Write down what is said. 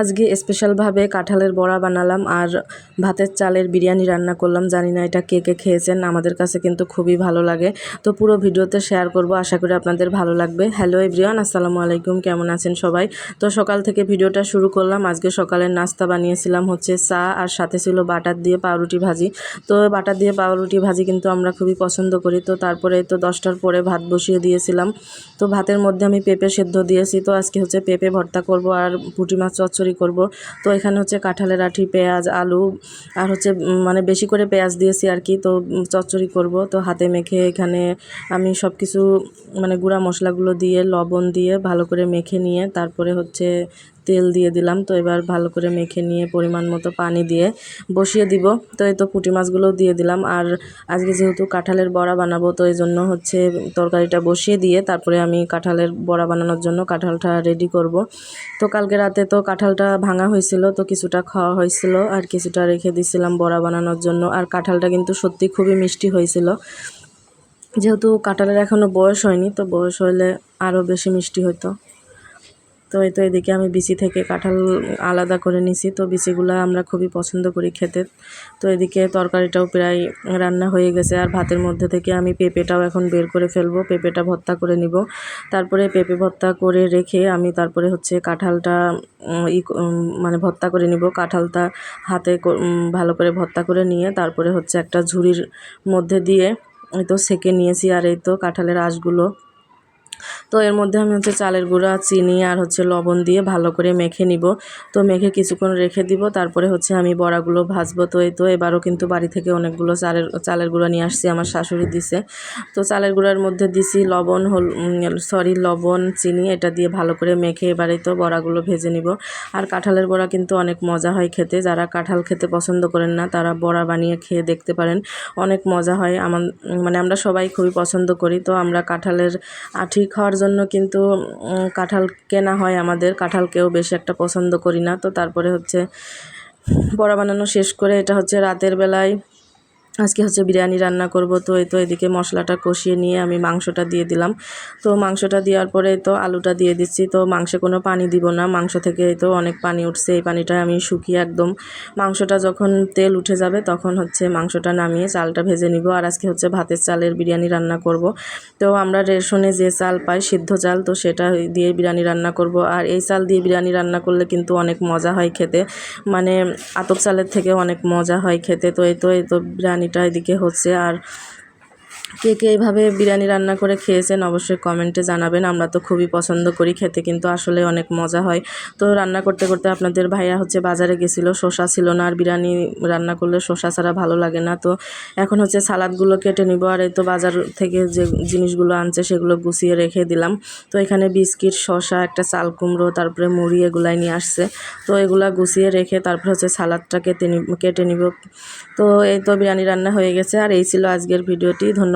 আজকে স্পেশালভাবে কাঁঠালের বড়া বানালাম আর ভাতের চালের বিরিয়ানি রান্না করলাম। জানি না এটা কে কে খেয়েছেন, আমাদের কাছে কিন্তু খুবই ভালো লাগে। তো পুরো ভিডিওতে শেয়ার করব, আশা করি আপনাদের ভালো লাগবে। হ্যালো এভরিওয়ান, আসসালামু আলাইকুম, কেমন আছেন সবাই? তো সকাল থেকে ভিডিওটা শুরু করলাম। আজকে সকালের নাস্তা বানিয়েছিলাম হচ্ছে চা আর সাথে ছিল বাটার দিয়ে পাউরুটি ভাজি। তো বাটার দিয়ে পাউরুটি ভাজি কিন্তু আমরা খুবই পছন্দ করি। তো তারপরে তো দশটার পরে ভাত বসিয়ে দিয়েছিলাম। তো ভাতের মধ্যে আমি পেঁপে সেদ্ধ দিয়েছি। তো আজকে হচ্ছে পেঁপে ভর্তা করব আর পুঁটি মাছ চচ্চড়ি করব। তো এখানে হচ্ছে কাঁঠালের আঠি, পেঁয়াজ, আলু আর হচ্ছে মানে বেশি করে পেঁয়াজ দিয়েছি আর কি। তো চচ্চড়ি করব। তো হাতে মেখে এখানে আমি সব কিছু মানে গুঁড়া মশলাগুলো দিয়ে, লবণ দিয়ে ভালো করে মেখে নিয়ে তারপরে হচ্ছে তেল দিয়ে দিলাম। তো এবার ভালো করে মেখে নিয়ে পরিমাণ মতো পানি দিয়ে বসিয়ে দিব। তো এই তো পুঁটি মাছগুলোও দিয়ে দিলাম। আর আজকে যেহেতু কাঁঠালের বড়া বানাবো, তো এই জন্য হচ্ছে তরকারিটা বসিয়ে দিয়ে তারপরে আমি কাঁঠালের বড়া বানানোর জন্য কাঁঠালটা রেডি করব। তো কালকে রাতে তো কাঁঠালটা ভাঙা হয়েছিল, তো কিছুটা খাওয়া হয়েছিল আর কিছুটা রেখে দিছিলাম বড়া বানানোর জন্য। আর কাঁঠালটা কিন্তু সত্যি খুবই মিষ্টি হয়েছিল। যেহেতু কাঁঠালের এখনও বয়স হয়নি, তো বয়স হলে আরও বেশি মিষ্টি হতো। তো এই তো এদিকে আমি বিচি থেকে কাঁঠাল আলাদা করে নিছি। তো বিচিগুলো আমরা খুবই পছন্দ করি খেতে। তো এদিকে তরকারিটাও প্রায় রান্না হয়ে গেছে। আর ভাতের মধ্যে থেকে আমি পেঁপেটাও এখন বের করে ফেলব। পেঁপেটা ভর্তা করে নিব। তারপরে পেঁপে ভর্তা করে রেখে আমি তারপরে হচ্ছে কাঁঠালটা ই মানে ভর্তা করে নিব। কাঁঠালটা হাতে ভালো করে ভর্তা করে নিয়ে তারপরে হচ্ছে একটা ঝুড়ির মধ্যে দিয়ে এই তো সেকে নিয়েছি। আর এই তো কাঁঠালের আঁশগুলো তো এর মধ্যে আমি হচ্ছে চালের গুঁড়া, চিনি আর হচ্ছে লবণ দিয়ে ভালো করে মেখে নিব। তো মেখে কিছুক্ষণ রেখে দিব, তারপরে হচ্ছে আমি বড়াগুলো ভাজবো। তো এই তো এবারও কিন্তু বাড়ি থেকে অনেকগুলো চালের চালের গুঁড়া নিয়ে আসছি, আমার শাশুড়ি দিছে। তো চালের গুঁড়ার মধ্যে দিছি লবণ, হল সরি লবণ, চিনি, এটা দিয়ে ভালো করে মেখে এবারে তো বড়াগুলো ভেজে নিব। আর কাঁঠালের বড়া কিন্তু অনেক মজা হয় খেতে, যারা কাঁঠাল খেতে পছন্দ করেন না, তারা বড়া বানিয়ে খেয়ে দেখতে পারেন। অনেক মজা হয়, আমার মানে আমরা সবাই খুবই পছন্দ করি। তো আমরা কাঁঠালের আঠি খাওয়ার জন্য কিন্তু কাঁঠাল কেনা হয় আমাদের। কাঁঠালকেও বেশি একটা পছন্দ করি না। তো তারপরে হচ্ছে বড়া বানানো শেষ করে এটা হচ্ছে রাতের বেলায় আজকে হচ্ছে বিরিয়ানি রান্না করব, তো এই তো এদিকে মশলাটা কষিয়ে নিয়ে আমি মাংসটা দিয়ে দিলাম। তো মাংসটা দেওয়ার পরে তো আলুটা দিয়ে দিচ্ছি, তো মাংসে কোনো পানি দিব না। মাংস থেকে তো অনেক পানি উঠছে, এই পানিটা আমি শুকিয়ে একদম মাংসটা যখন তেল উঠে যাবে তখন হচ্ছে মাংসটা নামিয়ে চালটা ভেজে নিব। আর আজকে হচ্ছে ভাতের চালের বিরিয়ানি রান্না করব। তো আমরা রেশনে যে চাল পাই, সিদ্ধ চাল, তো সেটা দিয়ে বিরিয়ানি রান্না করব। আর এই চাল দিয়ে বিরিয়ানি রান্না করলে কিন্তু অনেক মজা হয় খেতে। মানে আতপ চালের থেকে অনেক মজা হয় খেতে। তো এই তো এই তো বিরিয়ানিটা এদিকে হচ্ছে আর কে কে এইভাবে বিরিয়ানি রান্না করে খেয়েছেন অবশ্যই কমেন্টে জানাবেন। আমরা তো খুবই পছন্দ করি, খেতে কিন্তু আসলে অনেক মজা হয়। তো রান্না করতে করতে আপনাদের ভাইয়া হচ্ছে বাজারে গেছিল, শসা ছিল না, আর বিরিয়ানি রান্না করলে শসা ছাড়া ভালো লাগে না। তো এখন হচ্ছে সালাদগুলো কেটে নিব, আর এই তো বাজার থেকে যে জিনিসগুলো আনছে সেগুলো গুছিয়ে রেখে দিলাম। তো এখানে বিস্কিট, শসা, একটা চাল কুমড়ো, তারপরে মুড়ি এগুলাই নিয়ে আসছে। তো এগুলা গুছিয়ে রেখে তারপরে হচ্ছে সালাদটা কেটে নিব কেটে নিব। তো এই তো বিরিয়ানি রান্না হয়ে গেছে, আর এই ছিল আজকের ভিডিওটি।